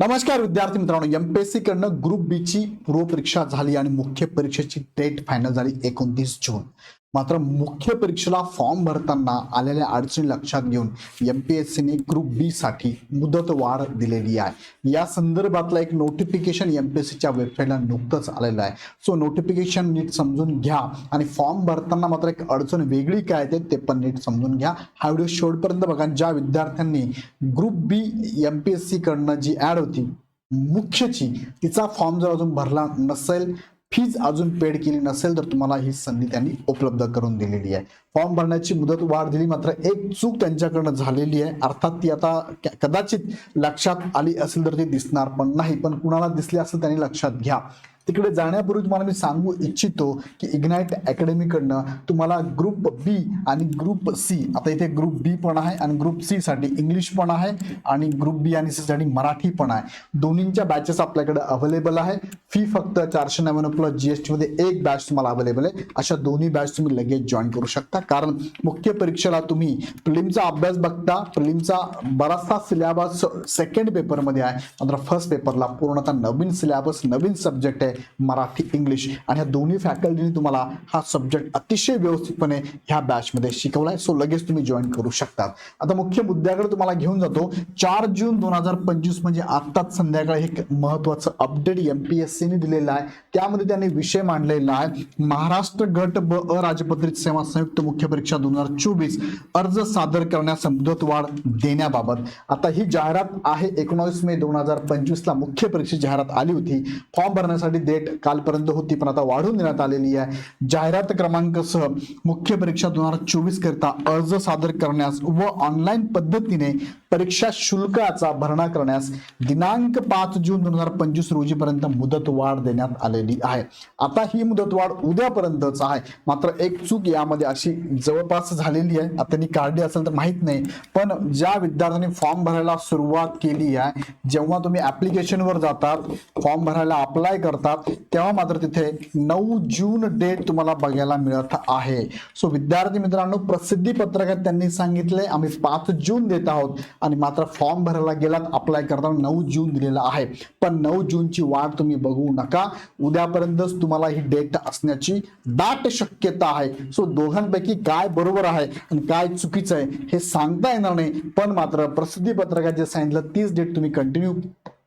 नमस्कार विद्यार्थी मित्रांनो. एमपीएससी कडनं ग्रुप बी ची पूर्वपरीक्षा झाली आणि मुख्य परीक्षेची डेट फायनल झाली एकोणतीस जून. मात्र मुख्य परीक्षेला फॉर्म भरताना आलेल्या अडचणी लक्षात घेऊन एमपीएससीने ग्रुप बी साठी मुदत वाढ दिलेली आहे. या संदर्भातला एक नोटिफिकेशन एमपीएससीच्या वेबसाईटला नुकतंच आलेलं आहे. सो नोटिफिकेशन नीट समजून घ्या आणि फॉर्म भरताना मात्र एक अडचण वेगळी काय ते ते पण नीट समजून घ्या. हा व्हिडिओ शेवटपर्यंत बघा. ज्या विद्यार्थ्यांनी group B M P S C कडनं जी ऍड होती मुख्यची तिचा फॉर्म जर अजून भरला नसेल फीज अजून पेड केली नसेल तर तुम्हाला ही संधी त्यांनी उपलब्ध करून दिलेली आहे. फॉर्म भरण्याची मुदत वाढ दिली मात्र एक चूक त्यांच्याकडनं झालेली आहे. अर्थात ती आता कदाचित लक्षात आली असेल तर ती दिसणार पण नाही पण कुणाला दिसली असेल त्यांनी लक्षात घ्या. तिकडे जाण्यापूर्वी तुम्हाला मी सांगू इच्छितो की इग्नाईट अकॅडमीकडनं तुम्हाला ग्रुप बी आणि ग्रुप सी आता इथे ग्रुप बी पण आहे आणि ग्रुप सी साठी इंग्लिश पण आहे आणि ग्रुप बी आणि सी साठी मराठी पण आहे. दोन्हींच्या बॅचेस आपल्याकडे अवेलेबल आहे. फी फक्त चारशे नव्याण्णव प्लस जीएसटी मध्ये एक बॅच तुम्हाला अवेलेबल आहे. अशा दोन्ही बॅच तुम्ही लगेच जॉईन करू शकता. कारण मुख्य परीक्षेला तुम्ही प्रिलिमचा अभ्यास बघता. प्रिलिमचा बराचसा सिलेबस सेकंड पेपरमध्ये आहे. मात्र फर्स्ट पेपरला पूर्णतः नवीन सिलेबस नवीन सब्जेक्ट आहे. मराठी इंग्लिश आणि ह्या दोन्ही फॅकल्टीने तुम्हाला हा सब्जेक्ट अतिशय व्यवस्थितपणे ह्या बॅचमध्ये शिकवलाय. सो लगेच तुम्ही जॉईन करू शकता आता मुख्य मुद्द्याकडे तुम्हाला घेऊन जातो. चार जून दोन हजार पंचवीस म्हणजे आत्ताच संध्याकाळी एक महत्वाचं अपडेट एमपीएससीने दिलेलं आहे. त्यामध्ये त्यांनी विषय मांडलेला आहे. महाराष्ट्र गट ब अराजपत्रित सेवा संयुक्त मुख्य परीक्षा दोन हजार चोवीस अर्ज सादर करण्यास मुदतवाढ देण्याबाबत. आता ही जाहिरात आहे. एकोणावीस मे दोन हजार पंचवीस ला मुख्य परीक्षा जाहिरात आली होती. फॉर्म भरण्यासाठी डेट कालपर्यंत होती पण आता वाढवून देण्यात आलेली आहे. जाहिरात क्रमांक सह मुख्य परीक्षा दोन हजार चोवीस करता अर्ज सादर करण्यास व ऑनलाईन पद्धतीने परीक्षा शुल्काचा भरणा करण्यास दिनांक पाच जून दोन हजार पंचवीस रोजीपर्यंत मुदत वाढ देण्यात आलेली आहे. आता ही मुदत वाढ उद्यापर्यंतच आहे. मात्र एक चूक यामध्ये अशी जवळपास झालेली आहे. आता त्यांनी काढली असेल तर माहीत नाही. पण ज्या विद्यार्थ्यांनी फॉर्म भरायला सुरुवात केली आहे जेव्हा तुम्ही ऍप्लिकेशनवर जातात फॉर्म भरायला अप्लाय करतात तेव्हा मात्र तिथे नऊ जून डेट तुम्हाला बघायला मिळत आहे. सो विद्यार्थी मित्रांनो प्रसिद्धी पत्रकात त्यांनी सांगितले आम्ही पाच जून देत आहोत. आणि मात्र फॉर्म भरायला गेलात अप्लाय करताना नऊ जून दिलेला आहे. पण नऊ जूनची वाट तुम्ही बघू नका. उद्यापर्यंतच तुम्हाला ही डेट असण्याची दाट शक्यता आहे. सो दोघांपैकी काय बरोबर आहे आणि काय चुकीचं आहे हे सांगता येणार नाही. पण मात्र प्रसिद्धी पत्रकात जे सांगितलं तीच डेट तुम्ही कंटिन्यू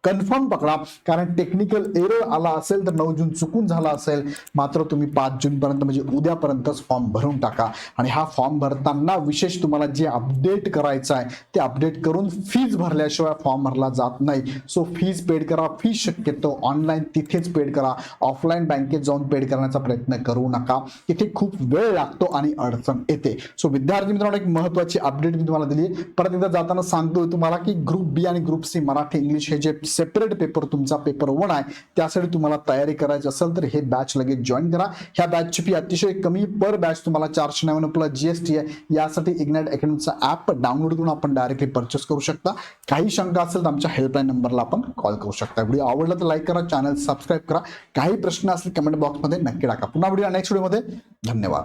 कन्फर्म पकडा. कारण टेक्निकल एरर आला असेल तर नऊ जून चुकून झाला असेल. मात्र तुम्ही पाच जून पर्यंत म्हणजे उद्यापर्यंतच फॉर्म भरून टाका. आणि हा फॉर्म भरताना विशेष तुम्हाला जे अपडेट करायचं आहे ते अपडेट करून फीज भरल्याशिवाय फॉर्म भरला जात नाही. सो फीज पेड करा. फीज शक्यतो ऑनलाईन तिथेच पेड करा. ऑफलाईन बँकेत जाऊन पेड करण्याचा प्रयत्न करू नका. तिथे खूप वेळ लागतो आणि अडचण येते. सो विद्यार्थी मित्रांनो एक महत्वाची अपडेट मी तुम्हाला दिली परत एकदा जाताना सांगतोय तुम्हाला की ग्रुप बी आणि ग्रुप सी मराठी इंग्लिश हे जे सेपरेट पेपर तुमचा पेपर वन आहे. त्यासाठी तुम्हाला तयारी करायची असेल तर हे बॅच लगेच जॉईन करा. ह्या बॅचची फी अतिशय कमी पर बॅच तुम्हाला चारशे नव्याण्णव प्लस जीएसटी आहे. यासाठी इग्नाइट अकॅडमीचा ऍप डाउनलोड करून आपण डायरेक्टली परचेस करू शकता. काही शंका असेल तर आमच्या हेल्पलाईन नंबरला आपण कॉल करू शकता. व्हिडिओ आवडला तर लाईक करा चॅनल सबस्क्राईब करा. काही प्रश्न असतील कमेंट बॉक्समध्ये नक्की टाका. पुन्हा व्हिडिओ नेक्स्ट व्हिडिओमध्ये धन्यवाद.